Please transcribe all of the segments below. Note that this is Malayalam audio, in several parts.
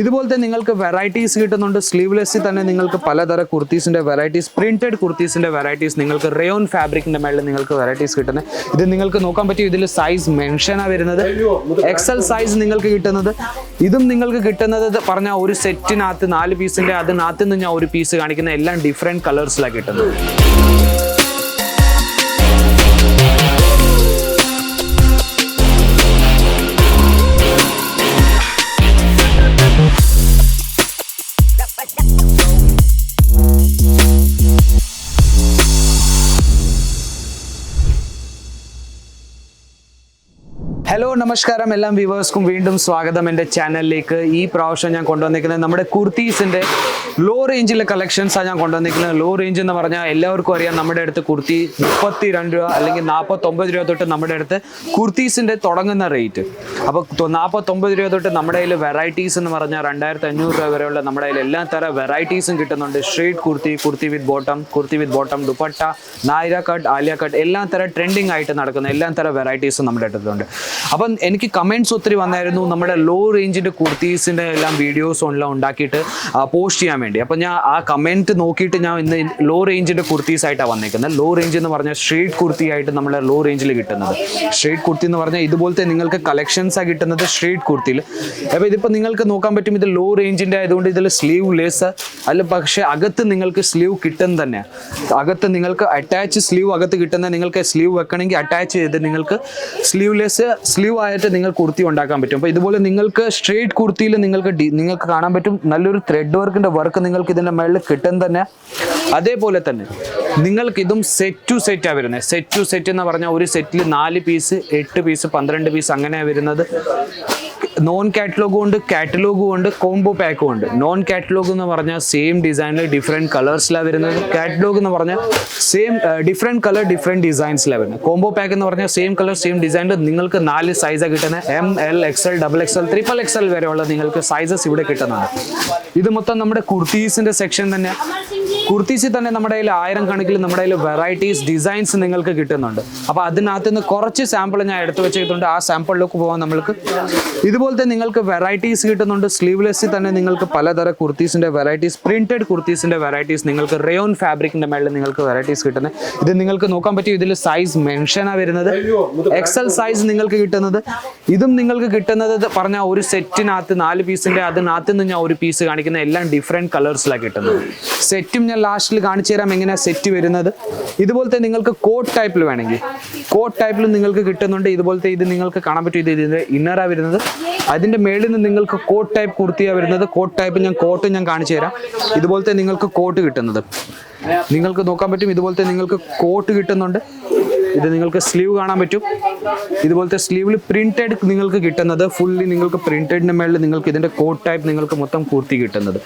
ഇതുപോലത്തെ നിങ്ങൾക്ക് വെറൈറ്റീസ് കിട്ടുന്നുണ്ട്. സ്ലീവ്ലെസ്സിൽ തന്നെ നിങ്ങൾക്ക് പലതര കുർത്തീസിന്റെ വെറൈറ്റീസ് പ്രിന്റഡ് കുർത്തീസിന്റെ വെറൈറ്റീസ് നിങ്ങൾക്ക് റയോൺ ഫാബ്രിക്കിന്റെ മേളിൽ നിങ്ങൾക്ക് വെറൈറ്റീസ് കിട്ടുന്നത്. ഇത് നിങ്ങൾക്ക് നോക്കാൻ പറ്റും ഇതിൽ സൈസ് മെൻഷനാണ് വരുന്നത്. എക്സൽ സൈസ് നിങ്ങൾക്ക് കിട്ടുന്നത്. ഇതും നിങ്ങൾക്ക് കിട്ടുന്നത് പറഞ്ഞ ഒരു സെറ്റിനകത്ത് നാല് പീസിന്റെ അതിനകത്ത് നിന്ന് ഞാൻ ഒരു പീസ് കാണിക്കുന്ന എല്ലാം ഡിഫറെന്റ് കളേഴ്സിലാണ് കിട്ടുന്നത്. ഹലോ നമസ്കാരം. എല്ലാം വ്യൂവേഴ്സ്ക്കും വീണ്ടും സ്വാഗതം എന്റെ ചാനലിലേക്ക്. ഈ പ്രാവശ്യം ഞാൻ കൊണ്ടുവന്നിരിക്കുന്നത് നമ്മുടെ കുർത്തീസിന്റെ ലോ റേഞ്ചിലെ കളക്ഷൻസാണ് ഞാൻ കൊണ്ടുവന്നിരിക്കുന്നത്. ലോ റേഞ്ച് എന്ന് പറഞ്ഞാൽ എല്ലാവർക്കും അറിയാം നമ്മുടെ അടുത്ത് കുർത്തി മുപ്പത്തി രണ്ട് രൂപ അല്ലെങ്കിൽ നാൽപ്പത്തൊമ്പത് രൂപ തൊട്ട് നമ്മുടെ അടുത്ത് കുർത്തീസിന്റെ തുടങ്ങുന്ന റേറ്റ് അപ്പോൾ നാൽപ്പത്തൊമ്പത് രൂപ തൊട്ട് നമ്മുടെ കയ്യിൽ വെറൈറ്റീസ് എന്ന് പറഞ്ഞാൽ രണ്ടായിരത്തി അഞ്ഞൂറ് രൂപ വരെയുള്ള നമ്മുടെ കയ്യിൽ എല്ലാ തരം വെറൈറ്റീസും കിട്ടുന്നുണ്ട്. Street kurti kurti with bottom kurti with bottom dupatta Nayra cut Alia cut എല്ലാ തരം ട്രെൻഡിങ് ആയിട്ട് നടക്കുന്ന എല്ലാ തരം വെറൈറ്റീസും നമ്മുടെ അടുത്തുണ്ട്. അപ്പം എനിക്ക് കമന്റ്സ് ഒത്തിരി വന്നായിരുന്നു. നമ്മുടെ ലോ റേഞ്ചിന്റെ കുർത്തീസിന്റെ എല്ലാം വീഡിയോസ് എല്ലാം ഉണ്ടാക്കിയിട്ട് പോസ്റ്റ് ചെയ്യാൻ വേണ്ടി. അപ്പം ഞാൻ ആ കമന്റ് നോക്കിയിട്ട് ഞാൻ ഇന്ന് ലോ റേഞ്ചിന്റെ കുർത്തീസ് ആയിട്ടാണ് വന്നേക്കുന്നത്. ലോ റേഞ്ച് എന്ന് പറഞ്ഞാൽ സ്ട്രീറ്റ് കുർത്തി ആയിട്ട് നമ്മുടെ ലോ റേഞ്ചിൽ കിട്ടുന്നത്. സ്ട്രീറ്റ് കുർത്തി എന്ന് പറഞ്ഞാൽ ഇതുപോലത്തെ നിങ്ങൾക്ക് കളക്ഷൻസാണ് കിട്ടുന്നത് സ്ട്രീറ്റ് കുർത്തിയിൽ അപ്പോൾ ഇതിപ്പോൾ നിങ്ങൾക്ക് നോക്കാൻ പറ്റും ഇത് ലോ റേഞ്ചിന്റെ ആയതുകൊണ്ട് ഇതിൽ സ്ലീവ് ലെസ് അല്ല പക്ഷേ അകത്ത് നിങ്ങൾക്ക് സ്ലീവ് കിട്ടും തന്നെ. അകത്ത് നിങ്ങൾക്ക് അറ്റാച്ച് സ്ലീവ് അകത്ത് കിട്ടുന്ന നിങ്ങൾക്ക് സ്ലീവ് വെക്കണമെങ്കിൽ അറ്റാച്ച് ചെയ്ത് നിങ്ങൾക്ക് സ്ലീവ്ലെസ് സ്ലീവ് ആയിട്ട് നിങ്ങൾ കുർത്തി ഉണ്ടാക്കാൻ പറ്റും. അപ്പോൾ ഇതുപോലെ നിങ്ങൾക്ക് സ്ട്രേറ്റ് കുർത്തിയിൽ നിങ്ങൾക്ക് നിങ്ങൾക്ക് കാണാൻ പറ്റും. നല്ലൊരു ത്രെഡ് വർക്കിന്റെ വർക്ക് നിങ്ങൾക്ക് ഇതിന്റെ മേളിൽ കിട്ടും തന്നെ. അതേപോലെ തന്നെ നിങ്ങൾക്ക് ഇതും സെറ്റ് ടു സെറ്റ് ആണ് വരുന്നത് സെറ്റ് ടു സെറ്റ് എന്ന് പറഞ്ഞാൽ ഒരു സെറ്റിൽ നാല് പീസ് എട്ട് പീസ് പന്ത്രണ്ട് പീസ് അങ്ങനെയാണ് വരുന്നത്. നോൺ കാറ്റലോഗും ഉണ്ട് കാറ്റലോഗും ഉണ്ട് കോംബോ പാക്കും ഉണ്ട്. നോൺ കാറ്റലോഗ് എന്ന് പറഞ്ഞാൽ സെയിം ഡിസൈനിൽ ഡിഫറെന്റ് കളേഴ്സിലാണ് വരുന്നത്. കാറ്റലോഗ് എന്ന് പറഞ്ഞാൽ സെയിം ഡിഫറെന്റ് കളർ ഡിഫറെന്റ് ഡിസൈൻസിലാണ് വരുന്നത്. കോംബോ പാക്ക് എന്ന് പറഞ്ഞാൽ സെയിം കളർ സെയിം ഡിസൈനിൽ നിങ്ങൾക്ക് നാല് സൈസാണ് കിട്ടുന്നത് M L X L double X L triple X L വരെയുള്ള നിങ്ങൾക്ക് സൈസസ് ഇവിടെ കിട്ടുന്നതാണ്. ഇത് മൊത്തം നമ്മുടെ കുർത്തീസിന്റെ സെക്ഷൻ തന്നെ. കുർത്തീസിൽ തന്നെ നമ്മുടെ കയ്യിൽ ആയിരം കണക്കിൽ നമ്മുടെ കയ്യിൽ വെറൈറ്റീസ് ഡിസൈൻസ് നിങ്ങൾക്ക് കിട്ടുന്നുണ്ട്. അപ്പോൾ അതിനകത്ത് നിന്ന് കുറച്ച് സാമ്പിൾ ഞാൻ എടുത്തു വെച്ചിട്ടുണ്ട്. ആ സാമ്പിളിലേക്ക് പോകാൻ നമ്മൾക്ക് ഇതുപോലത്തെ നിങ്ങൾക്ക് വെറൈറ്റീസ് കിട്ടുന്നുണ്ട്. സ്ലീവ്ലെസ്സിൽ തന്നെ നിങ്ങൾക്ക് പലതര കുർത്തീസിന്റെ വെറൈറ്റീസ് പ്രിന്റഡ് കുർത്തീസിന്റെ വെറൈറ്റീസ് നിങ്ങൾക്ക് റയോൺ ഫാബ്രിക്കിന്റെ മേളിൽ നിങ്ങൾക്ക് വെറൈറ്റീസ് കിട്ടുന്നത്. ഇത് നിങ്ങൾക്ക് നോക്കാൻ പറ്റും ഇതിൽ സൈസ് മെൻഷനാണ് വരുന്നത്. എക്സൽ സൈസ് നിങ്ങൾക്ക് കിട്ടുന്നത്. ഇതും നിങ്ങൾക്ക് കിട്ടുന്നത് പറഞ്ഞ ഒരു സെറ്റിനകത്ത് നാല് പീസിന്റെ അതിനകത്ത് നിന്ന് ഞാൻ ഒരു പീസ് കാണിക്കുന്ന എല്ലാം ഡിഫറെന്റ് കളേഴ്സിലാണ് കിട്ടുന്നത്. സെറ്റും ഞാൻ ലാസ്റ്റിൽ കാണിച്ചു തരാം എങ്ങനെയാണ് സെറ്റ് വരുന്നത്. ഇതുപോലത്തെ നിങ്ങൾക്ക് കോട്ട് ടൈപ്പിൽ വേണമെങ്കിൽ. കോട്ട് ടൈപ്പിൽ നിങ്ങൾക്ക് കിട്ടുന്നുണ്ട്. ഇതുപോലത്തെ ഇത് നിങ്ങൾക്ക് കാണാൻ പറ്റും ഇത് ഇതിന്റെ ഇന്നറാണ് വരുന്നത്. അതിന്റെ മേളിൽ നിന്ന് നിങ്ങൾക്ക് കോട്ട് ടൈപ്പ് കുർത്തിയാണ് വരുന്നത്. കോട്ട് ടൈപ്പ് ഞാൻ കോട്ട് ഞാൻ കാണിച്ചു തരാം. ഇതുപോലത്തെ നിങ്ങൾക്ക് കോട്ട് കിട്ടുന്നത്. നിങ്ങൾക്ക് നോക്കാൻ പറ്റും ഇതുപോലത്തെ നിങ്ങൾക്ക് കോട്ട് കിട്ടുന്നുണ്ട്. ഇത് നിങ്ങൾക്ക് സ്ലീവ് കാണാൻ പറ്റും. ഇതുപോലത്തെ സ്ലീവിൽ പ്രിന്റഡ് നിങ്ങൾക്ക് കിട്ടുന്നത് ഫുള്ളി നിങ്ങൾക്ക് പ്രിന്റഡിന് മേളിൽ നിങ്ങൾക്ക് ഇതിന്റെ കോട്ട് ടൈപ്പ് നിങ്ങൾക്ക് മൊത്തം കൂർത്തി കിട്ടുന്നത്.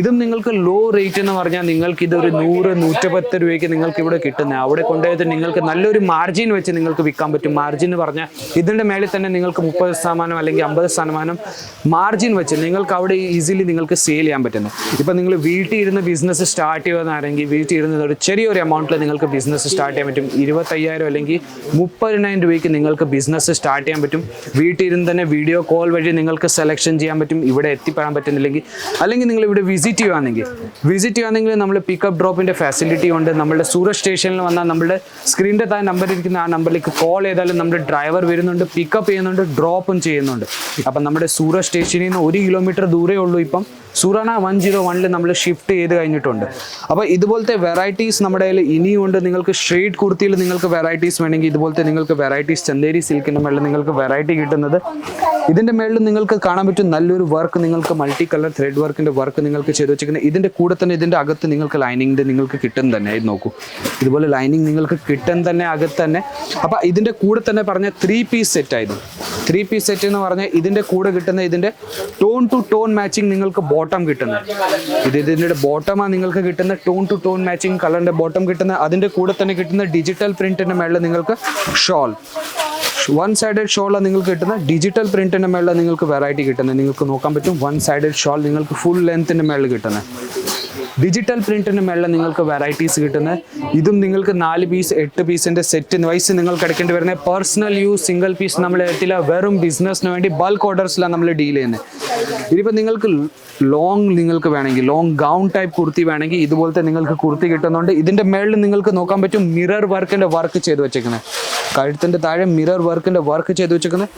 ഇതും നിങ്ങൾക്ക് ലോ റേറ്റ് എന്ന് പറഞ്ഞാൽ നിങ്ങൾക്ക് ഇത് ഒരു നൂറ് നൂറ്റപ്പത്ത് രൂപയ്ക്ക് നിങ്ങൾക്ക് ഇവിടെ കിട്ടുന്നത് അവിടെ കൊണ്ടുപോയത് നിങ്ങൾക്ക് നല്ലൊരു മാർജിൻ വെച്ച് നിങ്ങൾക്ക് വിൽക്കാൻ പറ്റും. മാർജിൻ എന്ന് പറഞ്ഞാൽ ഇതിന്റെ മേളിൽ തന്നെ നിങ്ങൾക്ക് മുപ്പത് ശതമാനം അല്ലെങ്കിൽ അമ്പത് ശതമാനം മാർജിൻ വെച്ച് നിങ്ങൾക്ക് അവിടെ ഈസിലി നിങ്ങൾക്ക് സെയിൽ ചെയ്യാൻ പറ്റുന്നു. ഇപ്പം നിങ്ങൾ വീട്ടിൽ ഇരുന്ന് ബിസിനസ് സ്റ്റാർട്ട് ചെയ്യുന്നതാണെങ്കിൽ വീട്ടിൽ ഇരുന്ന് ഒരു ചെറിയൊരു എമൗണ്ടിൽ നിങ്ങൾക്ക് ബിസിനസ് സ്റ്റാർട്ട് ചെയ്യാൻ പറ്റും. ഇരുപത്തയ്യായിരം അല്ലെങ്കിൽ മുപ്പതിനായിരം രൂപയ്ക്ക് നിങ്ങൾക്ക് ബിസിനസ് സ്റ്റാർട്ട് ചെയ്യാൻ പറ്റും. വീട്ടിൽ ഇരുന്ന് തന്നെ വീഡിയോ കോൾ വഴി നിങ്ങൾക്ക് സെലക്ഷൻ ചെയ്യാൻ പറ്റും. ഇവിടെ എത്തിപ്പെടാൻ പറ്റുന്നില്ലെങ്കിൽ അല്ലെങ്കിൽ നിങ്ങൾ ഇവിടെ വിസിറ്റ് ചെയ്യുകയാണെങ്കിൽ വിസിറ്റ് ചെയ്യുകയാണെങ്കിൽ നമ്മൾ പിക്കപ്പ് ഡ്രോപ്പിന്റെ ഫെസിലിറ്റി ഉണ്ട്. നമ്മുടെ സൂറത്ത് സ്റ്റേഷനിൽ വന്നാൽ നമ്മുടെ സ്ക്രീനിന്റെ താഴെ നമ്പർ ഇരിക്കുന്ന ആ നമ്പറിലേക്ക് കോൾ ചെയ്താലും നമ്മുടെ ഡ്രൈവർ വരുന്നുണ്ട് പിക്കപ്പ് ചെയ്യുന്നുണ്ട് ഡ്രോപ്പും ചെയ്യുന്നുണ്ട്. അപ്പം നമ്മുടെ സൂറത്ത് സ്റ്റേഷനിൽ നിന്ന് ഒരു കിലോമീറ്റർ ദൂരേ ഉള്ളൂ ഇപ്പം. സൂറാന വൺ ജീറോ വണ്ണിൽ നമ്മൾ ഷിഫ്റ്റ് ചെയ്ത് കഴിഞ്ഞിട്ടുണ്ട്. അപ്പോൾ ഇതുപോലത്തെ വെറൈറ്റീസ് നമ്മുടെ കയ്യിൽ ഇനിയുണ്ട് നിങ്ങൾക്ക് സ്ട്രീറ്റ് കുർത്തിയിൽ നിങ്ങൾക്ക് വെറൈറ്റീസ് വേണമെങ്കിൽ ഇതുപോലത്തെ നിങ്ങൾക്ക് വെറൈറ്റീസ് ചന്തേരി സിൽക്കിന്റെ മേളിൽ നിങ്ങൾക്ക് വെറൈറ്റി കിട്ടുന്നത്. ഇതിന്റെ മേളിൽ നിങ്ങൾക്ക് കാണാൻ പറ്റും നല്ലൊരു വർക്ക് നിങ്ങൾക്ക് മൾട്ടി കളർ ത്രെഡ് വർക്കിന്റെ വർക്ക് നിങ്ങൾക്ക് ചെയ്ത് വെച്ചിരിക്കുന്നത്. ഇതിന്റെ കൂടെ തന്നെ ഇതിന്റെ അകത്ത് നിങ്ങൾക്ക് ലൈനിങ്ങിന്റെ നിങ്ങൾക്ക് കിട്ടും തന്നെ. ഇത് നോക്കൂ. ഇതുപോലെ ലൈനിങ് നിങ്ങൾക്ക് കിട്ടും തന്നെ അകത്ത് തന്നെ. അപ്പൊ ഇതിന്റെ കൂടെ തന്നെ പറഞ്ഞ ത്രീ പീസ് സെറ്റ് ആയിരുന്നു. ത്രീ പീസ് സെറ്റ് എന്ന് പറഞ്ഞാൽ ഇതിന്റെ കൂടെ കിട്ടുന്ന ഇതിന്റെ ടോൺ ടു ടോൺ മാച്ചിങ് നിങ്ങൾക്ക് ബോട്ടം കിട്ടുന്നത്. ഇത് ഇതിന്റെ ബോട്ടമാണ് നിങ്ങൾക്ക് കിട്ടുന്ന ടോൺ ടു ടോൺ മാച്ചിങ് കളറിന്റെ ബോട്ടം കിട്ടുന്ന അതിന്റെ കൂടെ തന്നെ കിട്ടുന്ന ഡിജിറ്റൽ പ്രിന്റിന്റെ മേളിൽ നിങ്ങൾക്ക് ഷോൾ വൺ സൈഡഡ് ഷോളാണ് നിങ്ങൾക്ക് കിട്ടുന്ന ഡിജിറ്റൽ പ്രിന്റിന്റെ മേളിൽ നിങ്ങൾക്ക് വെറൈറ്റി കിട്ടുന്നത്. നിങ്ങൾക്ക് നോക്കാൻ പറ്റും വൺ സൈഡഡ് ഷോൾ നിങ്ങൾക്ക് ഫുൾ ലെങ്ത്തിന്റെ മേളിൽ കിട്ടുന്നത്. ഡിജിറ്റൽ പ്രിന്റിന് മേളിൽ നിങ്ങൾക്ക് വെറൈറ്റീസ് കിട്ടുന്നത്. ഇതും നിങ്ങൾക്ക് നാല് പീസ് എട്ട് പീസിന്റെ സെറ്റ് വൈസ് നിങ്ങൾക്ക് എടുക്കേണ്ടി വരുന്നത്. പേഴ്സണൽ യൂസ് സിംഗിൾ പീസ് നമ്മൾ എടുത്തില്ല. വെറും ബിസിനസ്സിന് വേണ്ടി ബൾക്ക് ഓർഡേഴ്സിലാണ് നമ്മൾ ഡീൽ ചെയ്യുന്നത് ഇതിപ്പോൾ നിങ്ങൾക്ക് ലോങ് നിങ്ങൾക്ക് വേണമെങ്കിൽ ലോങ് ഗൗൺ ടൈപ്പ് കുർത്തി വേണമെങ്കിൽ ഇതുപോലത്തെ നിങ്ങൾക്ക് കുർത്തി കിട്ടുന്നുണ്ട്. ഇതിന്റെ മേളിൽ നിങ്ങൾക്ക് നോക്കാൻ പറ്റും മിറർ വർക്കിന്റെ വർക്ക് ചെയ്ത് വെച്ചേക്കുന്നത് കഴുത്തിന്റെ താഴെ മിറർ വർക്കിന്റെ വർക്ക് ചെയ്ത് വെച്ചേക്കുന്നത്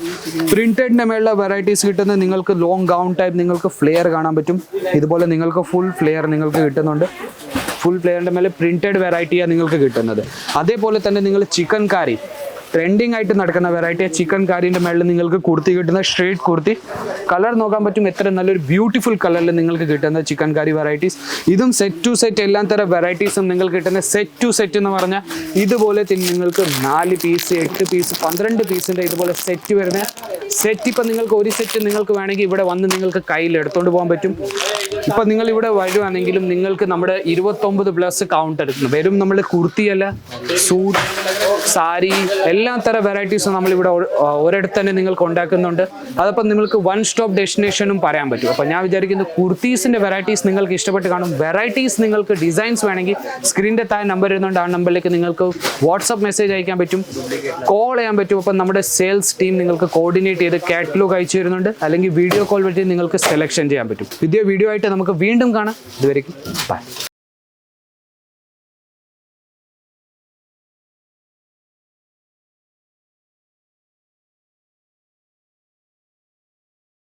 പ്രിന്റഡിന്റെ മേളിലെ വെറൈറ്റീസ് കിട്ടുന്നത്. നിങ്ങൾക്ക് ലോങ് ഗൗൺ ടൈപ്പ് നിങ്ങൾക്ക് ഫ്ലെയർ കാണാൻ പറ്റും. ഇതുപോലെ നിങ്ങൾക്ക് ഫുൾ ഫ്ലെയർ നിങ്ങൾക്ക് കിട്ടുന്നുണ്ട്. ഫുൾ പ്ലെയറിന്റെ മേലെ പ്രിന്റഡ് വെറൈറ്റിയാണ് നിങ്ങൾക്ക് കിട്ടുന്നത്. അതേപോലെ തന്നെ നിങ്ങൾ ചിക്കൻ കാരി ട്രെൻഡിങ് ആയിട്ട് നടക്കുന്ന വെറൈറ്റി ചിക്കൻ കാരിന്റെ മേളിൽ നിങ്ങൾക്ക് കുർത്തി കിട്ടുന്ന സ്ട്രേറ്റ് കുർത്തി. കളർ നോക്കാൻ പറ്റും എത്ര നല്ലൊരു ബ്യൂട്ടിഫുൾ കളറിൽ നിങ്ങൾക്ക് കിട്ടുന്ന ചിക്കൻ കാരി വെറൈറ്റീസ് ഇതും സെറ്റ് ടു സെറ്റ് എല്ലാ തരം വെറൈറ്റീസും നിങ്ങൾക്ക് കിട്ടുന്ന സെറ്റ് ടു സെറ്റ് എന്ന് പറഞ്ഞാൽ ഇതുപോലെ തന്നെ നിങ്ങൾക്ക് നാല് പീസ് എട്ട് പീസ് പന്ത്രണ്ട് പീസിന്റെ ഇതുപോലെ സെറ്റ് വരുന്ന സെറ്റ് ഇപ്പം നിങ്ങൾക്ക് ഒരു സെറ്റ് നിങ്ങൾക്ക് വേണമെങ്കിൽ ഇവിടെ വന്ന് നിങ്ങൾക്ക് കയ്യിൽ എടുത്തുകൊണ്ട് പോകാൻ പറ്റും. ഇപ്പം നിങ്ങൾ ഇവിടെ വരുവാണെങ്കിലും നിങ്ങൾക്ക് നമ്മുടെ ഇരുപത്തൊമ്പത് പ്ലസ് കൗണ്ട് എടുക്കുന്നു വെറും നമ്മൾ കുർത്തിയല്ല സൂട്ട് സാരി എല്ലാ തരം വെറൈറ്റീസും ആ, ഒരിടത്ത് തന്നെ നിങ്ങൾക്ക് ഉണ്ടാക്കുന്നുണ്ട്. അതപ്പം നിങ്ങൾക്ക് വൺ സ്റ്റോപ്പ് ഡെസ്റ്റിനേഷനും പറയാൻ പറ്റും. അപ്പം ഞാൻ വിചാരിക്കുന്നു കുർത്തീസിന്റെ വെറൈറ്റീസ് നിങ്ങൾക്ക് ഇഷ്ടപ്പെട്ട് കാണും. വെറൈറ്റീസ് നിങ്ങൾക്ക് ഡിസൈൻസ് വേണമെങ്കിൽ സ്ക്രീനിന്റെ താഴെ നമ്പർ ഇരുന്നുകൊണ്ട് ആ നമ്പറിലേക്ക് നിങ്ങൾക്ക് വാട്സപ്പ് മെസ്സേജ് അയക്കാൻ പറ്റും. കോൾ ചെയ്യാൻ പറ്റും. അപ്പം നമ്മുടെ സെയിൽസ് ടീം നിങ്ങൾക്ക് കോർഡിനേറ്റ് ചെയ്ത് കാറ്റലോഗ് അയച്ചു തരുന്നുണ്ട്. അല്ലെങ്കിൽ വീഡിയോ കോൾ വഴി നിങ്ങൾക്ക് സെലക്ഷൻ ചെയ്യാൻ പറ്റും. പുതിയ വീഡിയോ ആയിട്ട് നമുക്ക് വീണ്ടും കാണാം. ഇതുവരെയും ബൈ